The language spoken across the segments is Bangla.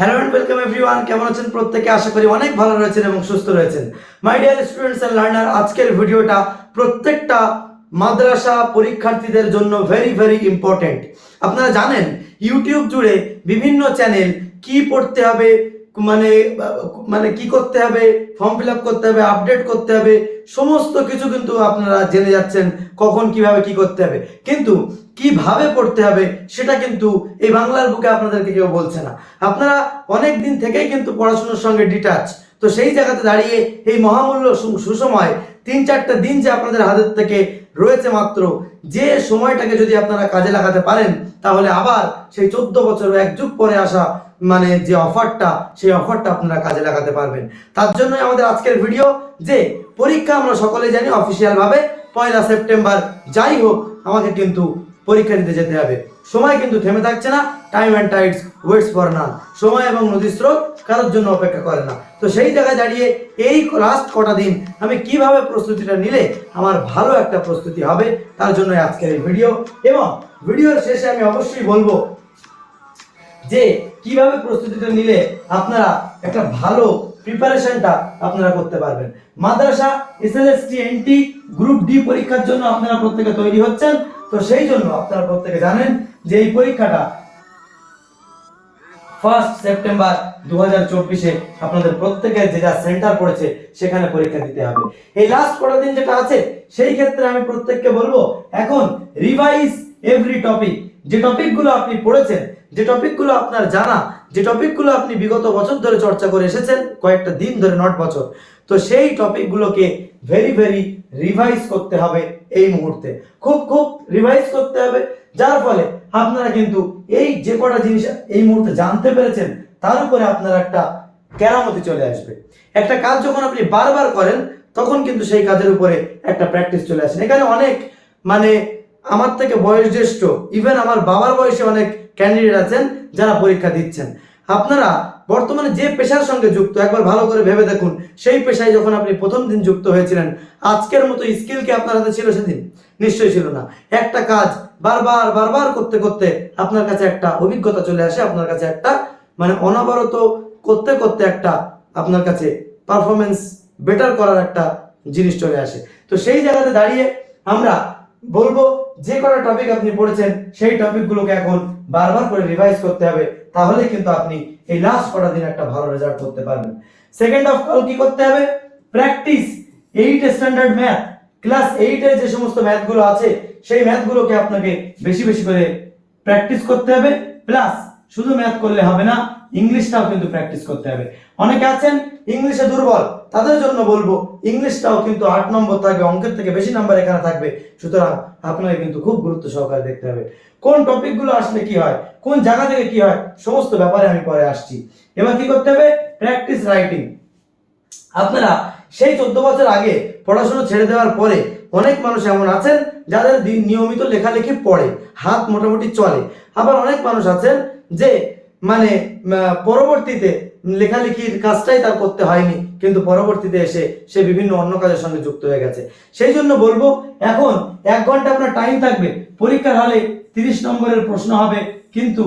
হ্যালো অ্যান্ড ওয়েলকাম এভরিওয়ান কেমন আছেন? প্রত্যেকে আশা করি অনেক ভালো রয়েছেন এবং সুস্থ রয়েছেন। My dear students and learner আজকের ভিডিওটা প্রত্যেকটা মাদ্রাসা পরীক্ষার্থীদের জন্য ভেরি ভেরি ইম্পর্টেন্ট আপনারা জানেন ইউটিউব জুড়ে বিভিন্ন চ্যানেল কি পড়তে হবে মানে মানে কি করতে হবে ফর্ম ফিল আপ করতে হবে আপডেট করতে হবে, সমস্ত কিছু কিন্তু আপনারা জেনে যাচ্ছেন কখন কীভাবে কি করতে হবে। কিন্তু কীভাবে পড়তে হবে সেটা কিন্তু এই বাংলার বুকে আপনাদেরকে কেউ বলছে না। আপনারা অনেক দিন থেকেই কিন্তু পড়াশোনার সঙ্গে ডিটাচ তো সেই জায়গাতে দাঁড়িয়ে এই মহামূল্য সুসময় তিন চারটা দিন যে আপনাদের হাতের থেকে রয়েছে মাত্র, যে সময়টাকে যদি আপনারা কাজে লাগাতে পারেন, তাহলে আবার সেই চোদ্দ বছর এক যুগ পরে আসা মানে যে অফারটা, সেই অফারটা আপনারা কাজে লাগাতে পারবেন। তার জন্যই আমাদের আজকের ভিডিও যে পরীক্ষা আমরা সকলে জানি অফিসিয়াল ভাবে পয়লা সেপ্টেম্বর। যাই হোক, আমাকে কিন্তু পরীক্ষা দিতে যেতে হবে। সময় কিন্তু থেমে থাকছে না। Time and tides waits for none সময় এবং নদীর স্রোত কারোর জন্য অপেক্ষা করে না। তো সেই জায়গায় দাঁড়িয়ে এই লাস্ট কটা দিন আমি কীভাবে প্রস্তুতিটা নিলে আমার ভালো একটা প্রস্তুতি হবে, তার জন্য আজকের এই ভিডিও এবং ভিডিওর শেষে আমি অবশ্যই বলব যে কীভাবে প্রস্তুতিটা নিলে আপনারা একটা ভালো প্রিপারেশনটা আপনারা করতে পারবেন। মাদ্রাসা এসএলএসটি এনটি গ্রুপ ডি পরীক্ষার জন্য আপনারা প্রত্যেকে তৈরি হচ্ছেন। তো সেই জন্য আপনারা প্রত্যেকে জানেন যে এই পরীক্ষাটা ফার্স্ট সেপ্টেম্বর দু হাজার চব্বিশে আপনাদের প্রত্যেকের যে যা সেন্টার পড়েছে সেখানে পরীক্ষা দিতে হবে। এই লাস্ট কটা দিন যেটা আছে, সেই ক্ষেত্রে আমি প্রত্যেককে বলব, এখন রিভাইজ এভরি টপিক যে টপিকগুলো আপনি পড়েছেন, যে টপিকগুলো আপনার জানা, যে টপিকগুলো আপনি বিগত বছর ধরে চর্চা করে এসেছেন, কয়েকটা দিন ধরে নট বছর। তো সেই টপিকগুলোকে ভেরি ভেরি রিভাইজ করতে হবে। এই মুহূর্তে। খুব খুব রিভাইজ করতে হবে। যার ফলে আপনারা কিন্তু এই যে কটা জিনিস এই মুহূর্তে জানতে পেরেছেন, তার উপরে আপনার একটা কেরামতি চলে আসবে। একটা কাজ যখন আপনি বারবার করেন, তখন কিন্তু সেই কাজের উপরে একটা প্র্যাকটিস চলে আসে। এখানে অনেক মানে আমার থেকে বয়স জ্যেষ্ঠ ইভেন আমার বাবার বয়সে অনেক ক্যান্ডিডেট আছেন, যারা পরীক্ষা দিচ্ছেন। আপনারা বর্তমানে যে পেশার সঙ্গে যুক্ত, একবার ভালো করে ভেবে দেখুন, সেই পেশায় যখন আপনি প্রথম দিন যুক্ত হয়েছিলেন, আজকের মতো স্কিল কি আপনার হাতে ছিল সেদিন? নিশ্চয়ই ছিল না। একটা কাজ বারবার বারবার করতে করতে আপনার কাছে একটা অভিজ্ঞতা চলে আসে, আপনার কাছে একটা মানে অনবরত করতে করতে একটা আপনার কাছে পারফরমেন্স বেটার করার একটা জিনিস চলে আসে। তো সেই জায়গাতে দাঁড়িয়ে আমরা বলব যে কটা টপিক আপনি পড়েছেন, সেই টপিকগুলোকে এখন বারবার করে রিভাইজ করতে হবে তাহলে কিন্তু আপনি এই লাস্ট কটা দিন একটা ভালো রেজাল্ট করতে পারবেন। সেকেন্ড অফ অল কি করতে হবে? Practice eight standard math class এইটের যে সমস্ত ম্যাথগুলো আছে, সেই ম্যাথগুলোকে আপনাকে বেশি বেশি করে প্র্যাকটিস করতে হবে। প্লাস শুধু ম্যাথ করলে হবে না ইংলিশটাও কিন্তু প্র্যাকটিস করতে হবে। অনেকে আছেন ইংলিশে দুর্বল, তাদের জন্য বলব ইংলিশটাও কিন্তু আট নম্বর থাকবে, অঙ্কের থেকে বেশি নাম্বার এখানে থাকবে। সুতরাং আপনাকে কিন্তু খুব গুরুত্ব সহকারে দেখতে হবে। কোন টপিকগুলো আসলে কি হয়, কোন জায়গা থেকে কি হয়, সমস্ত ব্যাপারে আমি পরে আসছি। এবার কি করতে হবে? প্র্যাকটিস রাইটিং আপনারা সেই চোদ্দ বছর আগে পড়াশোনা ছেড়ে দেওয়ার পরে অনেক মানুষ এমন আছেন, যাদের নিয়মিত লেখালেখি পড়ে, হাত মোটামুটি চলে। আবার অনেক মানুষ আছেন যে মানে পরবর্তীতে লেখালেখির কাজটাই তার করতে হয়নি, কিন্তু পরবর্তীতে এসে সে বিভিন্ন অন্য কাজের সঙ্গে যুক্ত হয়ে গেছে। সেই জন্য বলব, এখন এক ঘণ্টা আপনার টাইম থাকবে। পরীক্ষার হলে তিরিশ নম্বরের প্রশ্ন হবে, কিন্তু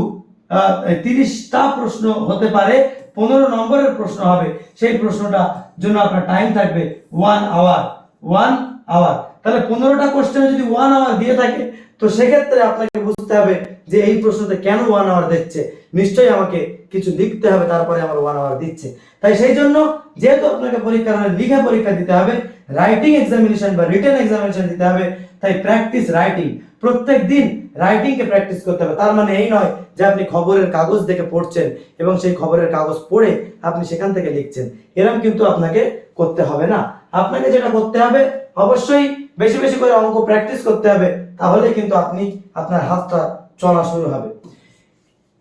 তিরিশটা প্রশ্ন হতে পারে, পনেরো নম্বরের প্রশ্ন হবে। সেই প্রশ্নটা জন্য আপনার টাইম থাকবে ওয়ান আওয়ার ওয়ান আওয়ার তাহলে পনেরোটা কোশ্চেনে যদি ওয়ান আওয়ার দিয়ে থাকে তো সেক্ষেত্রে আপনাকে বুঝতে হবে যে এই প্রশ্নতে কেন ওয়ান আওয়ার দিচ্ছে। নিশ্চয়ই আমাকে কিছু লিখতে হবে, তারপরে আমার ওয়ান আওয়ার দিচ্ছে। তাই সেই জন্য যেহেতু আপনাকে পরীক্ষা হলে লিখে পরীক্ষা দিতে হবে রাইটিং এক্সামিনেশন বা রিটেন এক্সামিনেশন দিতে হবে, তাই প্র্যাকটিস রাইটিং প্রত্যেক দিন রাইটিং কে প্র্যাকটিস করতে হবে। তার মানে এই নয় যে আপনি খবরের কাগজ দেখে পড়ছেন এবং সেই খবরের কাগজ পড়ে আপনি সেখান থেকে লিখছেন। এরকম কিন্তু আপনাকে করতে হবে না। আপনাকে যেটা করতে হবে, অবশ্যই বেশি বেশি করে অঙ্ক প্র্যাকটিস করতে হবে, তাহলে কিন্তু আপনি আপনার হাতটা চলা শুরু হবে।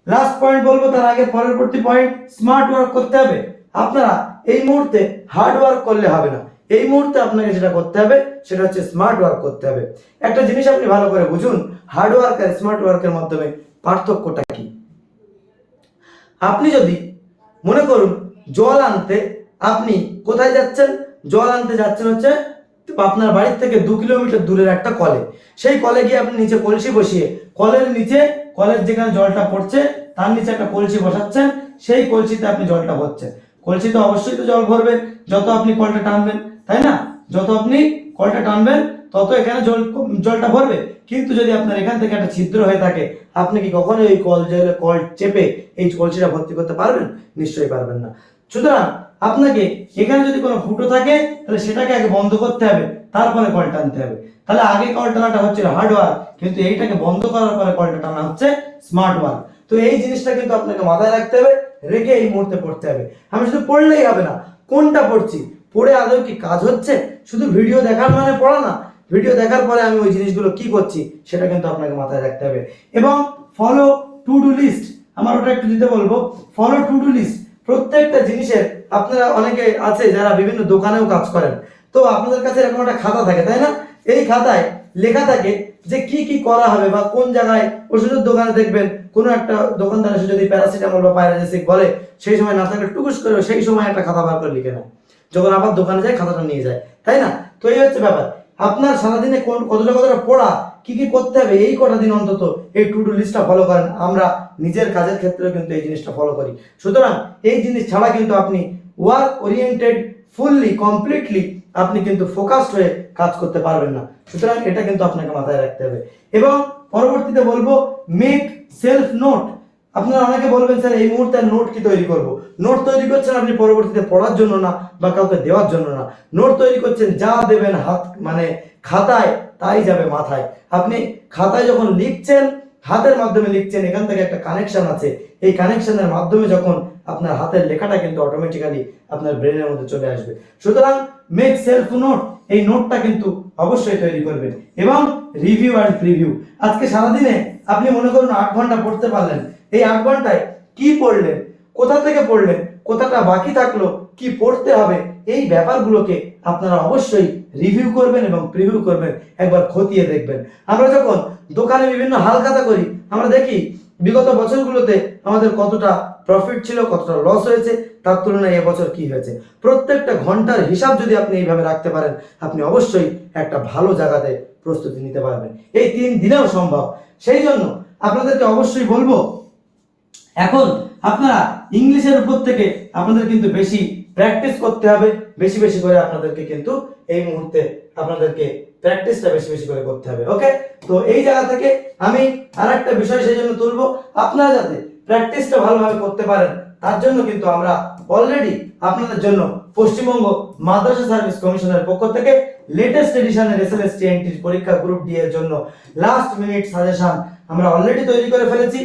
লাস্ট পয়েন্ট বলব, তার আগে পরবর্তী পয়েন্ট স্মার্ট ওয়ার্ক করতে হবে। আপনারা এই মুহূর্তে হার্ড ওয়ার্ক করলে হবে না। এই মুহূর্তে আপনাকে যেটা করতে হবে, সেটা হচ্ছে স্মার্ট ওয়ার্ক করতে হবে। একটা জিনিস আপনি ভালো করে বুঝুন হার্ড ওয়ার্ক আর স্মার্ট ওয়ার্কের মাধ্যমে পার্থক্যটা কি? আপনি যদি মনে করুন, জল আনতে আপনি কোথায় যাচ্ছেন? জল আনতে যাচ্ছেন হচ্ছে আপনার বাড়ির থেকে দু কিলোমিটার দূরের একটা কলে। সেই কলে গিয়ে আপনি নিচে কলসি বসিয়ে, কলের নিচে, কলের যেখানে জলটা পড়ছে, তার নিচে একটা কলসি বসাচ্ছেন, সেই কলসিতে আপনি জলটা ভরছেন। কলসিতে অবশ্যই তো জল ভরবে যত আপনি কলটা টানবেন, তাই না? যত আপনি কলটা টানবেন, তত এখানে জল জলটা ভরবে। কিন্তু যদি আপনার এখান থেকে একটা ছিদ্র হয়ে থাকে, আপনি কি কখনোই ওই কল জলে, কল চেপে এই কলসিটা ভর্তি করতে পারবেন? নিশ্চয়ই পারবেন না। সুতরাং আপনাকে এখানে যদি কোনো ফুটো থাকে, তাহলে সেটাকে আগে বন্ধ করতে হবে, তারপরে কল টানতে হবে। তাহলে আগে কল টানাটা হচ্ছে হার্ড ওয়ার্ক কিন্তু এইটাকে বন্ধ করার পরে কলটা টানা হচ্ছে স্মার্ট ওয়ার্ক তো এই জিনিসটা কিন্তু আপনাকে মাথায় রাখতে হবে, রেখে এই মুহূর্তে পড়তে হবে। আমি শুধু পড়লেই হবে না, কোনটা পড়ছি, পড়ে আদৌ কি কাজ হচ্ছে? শুধু ভিডিও দেখার মানে পড়া না, ভিডিও দেখার পরে আমি ওই জিনিসগুলো কি করছি, সেটা কিন্তু আপনাকে মাথায় রাখতে হবে। এবং ফলো টু ডু লিস্ট আমার ওটা একটু দিতে বলব ফলো টু ডু লিস্ট প্রত্যেকটা জিনিসের আপনারা অনেকে আছে যারা বিভিন্ন দোকানেও কাজ করেন। তো আপনাদের কাছে এরকম একটা খাতা থাকে, তাই না? এই খাতায় লেখা থাকে যে কি কি করা হবে বা কোন জায়গায় ওষুধের দোকানে দেখবেন কোনো একটা দোকানদার এসে যদি প্যারাসিটামল বা পাইরাজেসিক বলে, সেই সময় না থাকলে টুকুস করে সেই সময় একটা খাতা বার করে লিখে নেয়। যখন আবার দোকানে যায়, খাতাটা নিয়ে যায়, তাই না? তো এই হচ্ছে ব্যাপার। আপনার সারাদিনে কোন, কতটা কতটা পড়া, কি কি করতে হবে, এই কটা দিন অন্তত এই টু ডু লিস্টটা ফলো করেন। আমরা নিজের কাজের ক্ষেত্রেও কিন্তু এই জিনিসটা ফলো করি। সুতরাং এই জিনিস ছাড়া কিন্তু আপনি ওয়ার্ক ওরিয়েন্টেড ফুললি কমপ্লিটলি আপনি কিন্তু ফোকাসড হয়ে কাজ করতে পারবেন না। সুতরাং এটা কিন্তু আপনাকে মাথায় রাখতে হবে। এবং পরবর্তীতে বলব মেক সেলফ নোট আপনারা অনেকে বলবেন, স্যার, এই মুহূর্তে নোট কি তৈরি করব? নোট তৈরি করছেন আপনি পরবর্তীতে পড়ার জন্য না, বা কাউকে দেওয়ার জন্য না। নোট তৈরি করছেন, যা দেবেন হাত মানে খাতায়, তাই যাবে মাথায়। আপনি খাতায় যখন লিখছেন, হাতের মাধ্যমে লিখছেন, এখান থেকে একটা কানেকশন আছে। এই কানেকশনের মাধ্যমে যখন আপনার হাতের লেখাটা কিন্তু অটোমেটিক্যালি আপনার ব্রেনের মধ্যে চলে আসবে। সুতরাং মেক সেলফ নোট এই নোটটা কিন্তু অবশ্যই তৈরি করবেন এবং রিভিউ অ্যান্ড প্রিভিউ আজকে সারাদিনে আপনি মনে করুন আট ঘণ্টা পড়তে পারলেন, এই আট ঘন্টায় কি পড়লেন, কোথা থেকে পড়লেন, কোথাটা বাকি থাকল, কি পড়তে হবে, এই ব্যাপারগুলোকে আপনারা অবশ্যই রিভিউ করবেন এবং প্রিভিউ করবেন, একবার খতিয়ে দেখবেন। আমরা যখন দোকানে বিভিন্ন হালখাতা করি, আমরা দেখি বিগত বছরগুলোতে আমাদের কতটা প্রফিট ছিল, কতটা লস হয়েছে, তার তুলনায় এবছর কি হয়েছে? প্রত্যেকটা ঘণ্টার হিসাব যদি আপনি এইভাবে রাখতে পারেন, আপনি অবশ্যই একটা ভালো জায়গাতে প্রস্তুতি নিতে পারবেন। এই তিন দিনেও সম্ভব। সেই জন্য আপনাদেরকে অবশ্যই বলব, এখন আপনারা ইংলিশের উপর থেকে আপনাদের কিন্তু বেশি প্র্যাকটিস করতে হবে। বেশি বেশি করে আপনাদেরকে কিন্তু এই মুহূর্তে আপনাদেরকে প্র্যাকটিসটা বেশি বেশি করে করতে হবে ওকে তো এই জায়গা থেকে আমি আর একটা বিষয় সেই জন্য তুলবো। আপনারা যাতে প্র্যাকটিসটা ভালোভাবে করতে পারেন, তার জন্য কিন্তু আমরা অলরেডি আপনাদের জন্য পশ্চিমবঙ্গ মাদ্রাসা সার্ভিস কমিশনের পক্ষ থেকে লেটেস্ট এডিশনের এসএলএসটি এন্ট্রি পরীক্ষা গ্রুপ ডি এর জন্য লাস্ট মিনিট সাজেশন আমরা অলরেডি তৈরি করে ফেলেছি।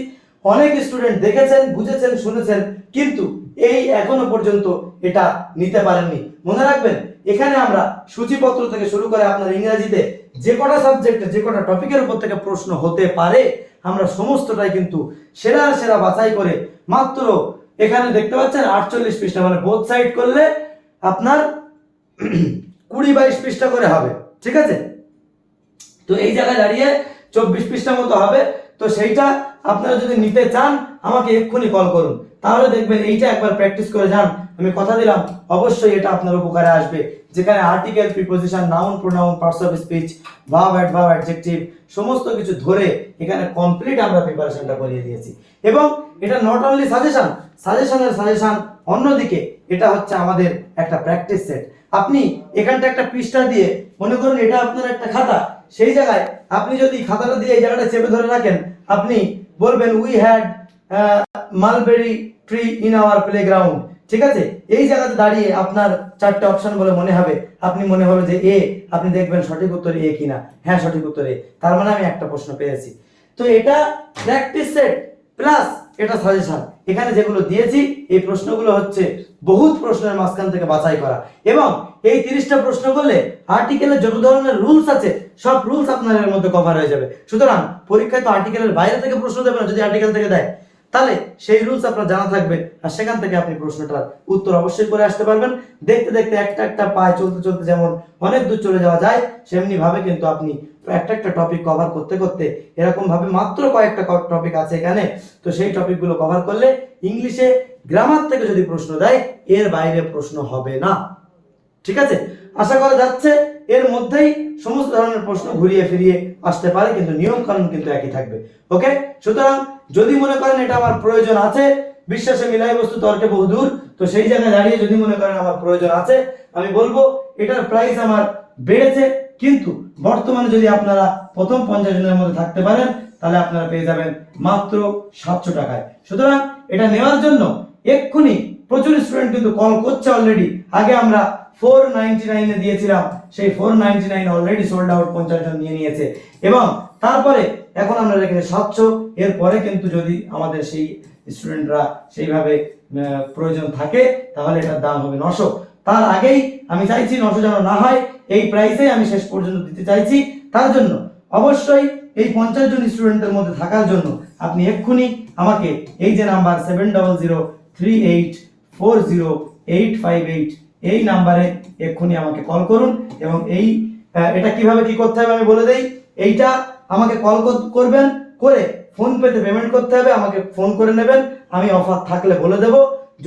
অনেক স্টুডেন্ট দেখেছেন, বুঝেছেন, শুনেছেন, কিন্তু এই এখনও পর্যন্ত এটা নিতে পারেননি। মনে রাখবেন এখানে আমরা সূচিপত্র থেকে শুরু করে আপনার ইংরেজিতে যে কটা সাবজেক্টে যে কটা টপিকের উপর থেকে প্রশ্ন হতে পারে, আমরা সমস্তটাই কিন্তু সেরা সেরা বাছাই করে মাত্র এখানে দেখতে পাচ্ছেন আটচল্লিশ পৃষ্ঠা মানে বোথ সাইড করলে আপনার কুড়ি বাইশ পৃষ্ঠা করে হবে, ঠিক আছে? তো এই জায়গায় দাঁড়িয়ে চব্বিশ পৃষ্ঠা মতো হবে, তো সেইটা আপনারা যদি নিতে চান, আমাকে এক্ষুনি কল করুন। তাহলে দেখবেন এইটা একবার প্র্যাকটিস করে যান, আমি কথা দিলাম, অবশ্যই এটা আপনার উপকারে আসবে। যেখানে article preposition noun pronoun parts of speech verb adverb adjective সমস্ত কিছু ধরে এখানে কমপ্লিট আমরা প্রিপারেশনটা করিয়ে দিয়েছি। এবং এটা নট অনলি সাজেশন সাজেশনের সাজেশন অন্যদিকে এটা হচ্ছে আমাদের একটা প্র্যাকটিস সেট আপনি এখানটা একটা পৃষ্ঠা দিয়ে, মনে করুন এটা আপনার একটা খাতা, সেই জায়গায় আপনি যদি খাতাটা দিয়ে এই জায়গাটা চেপে ধরে রাখেন, আপনি বলবেন we had mulberry tree in our playground ঠিক আছে? এই জায়গাতে দাঁড়িয়ে আপনার চারটে অপশন বলে মনে হবে। আপনি মনে হবে যে এ আপনি দেখবেন সঠিক উত্তর এ কিনা। হ্যাঁ সঠিক উত্তর এ তার মানে আমি একটা প্রশ্ন পেয়েছি। তো এটা প্র্যাকটিস সেট প্লাস এটা সাজেশন এখানে যেগুলো দিয়েছি, এই প্রশ্নগুলো হচ্ছে বহুত প্রশ্নের মাঝখান থেকে বাছাই করা। এবং এই তিরিশটা প্রশ্ন করলে আর্টিকেলের যত ধরনের রুলস আছে, সব রুলস আপনার মধ্যে কভার হয়ে যাবে। সুতরাং পরীক্ষায় তো আর্টিকেলের বাইরে থেকে প্রশ্ন দেবে না, যদি আর্টিকেল থেকে দেয়। তাহলে সেই রুলস আপনার জানা থাকবে আর সেখান থেকে আপনি প্রশ্নটার উত্তর অবশ্যই করে আসতে পারবেন। দেখতে দেখতে একটা একটা পায় চলতে চলতে যেমন অনেক দূর চলে যাওয়া যায় সেমনি ভাবে কিন্তু আপনি একটা একটা টপিক কভার করতে করতে এরকম ভাবে মাত্র কয়েকটা টপিক আছে এখানে। তো সেই টপিকগুলো কভার করলে ইংলিশে গ্রামার থেকে যদি প্রশ্ন দেয়, এর বাইরে প্রশ্ন হবে না। ঠিক আছে? আশা করা যাচ্ছে এর মধ্যেই সমস্ত ধরনের প্রশ্ন ঘুরিয়ে ফিরিয়ে আসতে পারে, কিন্তু নিয়ম কানুন কিন্তু একই থাকবে। ওকে? সুতরাং যদি মনে করেন এটা আমার প্রয়োজন আছে, বিশ্বাসে মিলাই বস্তু তর্কে বহুদূর তো সেই জায়গায় দাঁড়িয়ে যদি মনে করেন আমার প্রয়োজন আছে, আমি বলব, এটার প্রাইস আমার বেড়েছে, কিন্তু বর্তমানে যদি আপনারা প্রথম পঞ্চাশ জনের মধ্যে থাকতে পারেন, তাহলে আপনারা পেয়ে যাবেন মাত্র সাতশো টাকায়। সুতরাং এটা নেওয়ার জন্য এক্ষুনি প্রচুর স্টুডেন্ট কিন্তু কল করছে অলরেডি আগে আমরা ফোর নাইনটি নাইনে দিয়েছিলাম, সেই four ninety nine already sold out পঞ্চাশ জন নিয়ে নিয়েছে। এবং তারপরে এখন আমরা রেখেছি সাতশো এরপরে কিন্তু যদি আমাদের সেই স্টুডেন্টরা সেইভাবে প্রয়োজন থাকে, তাহলে এটার দাম হবে নশো। তার আগেই আমি চাইছি নশো যেন না হয়, এই প্রাইসে আমি শেষ পর্যন্ত দিতে চাইছি। তার জন্য অবশ্যই এই পঞ্চাশ জন স্টুডেন্টের মধ্যে থাকার জন্য আপনি এক্ষুনি আমাকে এই যে number seven double zero three eight four zero eight five eight এই নাম্বারে এক্ষুনি আমাকে কল করুন এবং এই এটা কীভাবে কি করতে হবে আমি বলে দেই। এইটা আমাকে কল করবেন, করে ফোন পেতে পেমেন্ট করতে হবে, আমাকে ফোন করে নেবেন, আমি অফার থাকলে বলে দেব।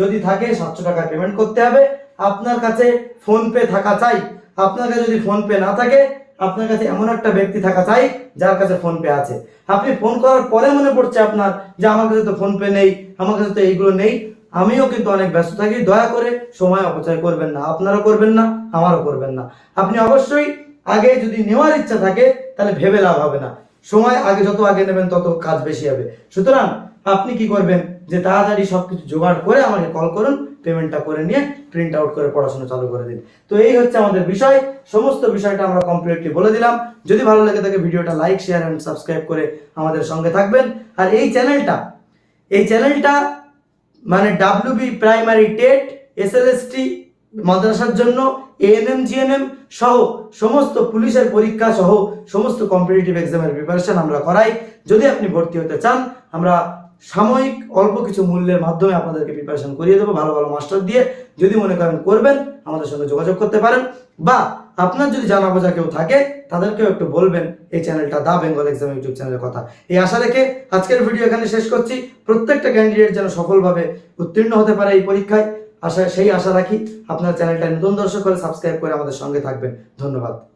যদি থাকে সাতশো টাকা পেমেন্ট করতে হবে। আপনার কাছে ফোন পে থাকা চাই। আপনার কাছে যদি ফোন পে না থাকে, আপনার কাছে এমন একটা ব্যক্তি থাকা চাই, যার কাছে ফোন পে আছে। আপনি ফোন করার পরে মনে পড়ছে আপনার যে আমার কাছে তো ফোন পে নেই, আমার কাছে তো এইগুলো নেই। আমিও কিন্তু অনেক ব্যস্ত থাকি। দয়া করে সময় অপচয় করবেন না। আপনারও করবেন না, আমারও করবেন না। আপনি অবশ্যই আগে যদি নেওয়ার ইচ্ছা থাকে, তাহলে ভেবে লাভ হবে না। সময় আগে যত আগে নেবেন, তত কাজ বেশি হবে। সুতরাং আপনি কি করবেন? যে তাড়াতাড়ি সবকিছু জোগাড় করে আমাকে কল করুন পেমেন্টটা করে নিয়ে প্রিন্ট আউট করে পড়াশোনা চালু করে দিন। তো এই হচ্ছে আমাদের বিষয়। সমস্ত বিষয়টা আমরা কমপ্লিটলি বলে দিলাম। যদি ভালো লাগে থাকে ভিডিওটা লাইক শেয়ার অ্যান্ড সাবস্ক্রাইব করে আমাদের সঙ্গে থাকবেন। আর এই চ্যানেলটা এই চ্যানেলটা মানে ডাব্লিউবি প্রাইমারি টেট এসএলএসটি মাদ্রাসার জন্য এএনএম জিএনএম সহ সমস্ত পুলিশের পরীক্ষা সহ সমস্ত কম্পিটিটিভ এক্সামের প্রিপারেশন আমরা করাই। যদি আপনি ভর্তি হতে চান, আমরা সাময়িক অল্প কিছু মূল্যের মাধ্যমে আপনাদেরকে প্রিপারেশন করিয়ে দেবো, ভালো ভালো মাস্টার দিয়ে। যদি মনে করেন করবেন, আমাদের সঙ্গে যোগাযোগ করতে পারেন। বা আপনার যদি জানা বোঝা কেউ থাকে, তাদেরকেও একটু বলবেন এই চ্যানেলটা দা বেঙ্গল এক্সাম ইউটিউব চ্যানেলের কথা। এই আশা রেখে আজকের ভিডিও এখানে শেষ করছি। প্রত্যেকটা ক্যান্ডিডেট যেন সফলভাবে উত্তীর্ণ হতে পারে এই পরীক্ষায়। আশা সেই আশা রাখি আপনার চ্যানেলটা নতুন দর্শক হলে সাবস্ক্রাইব করে আমাদের সঙ্গে থাকবেন। ধন্যবাদ।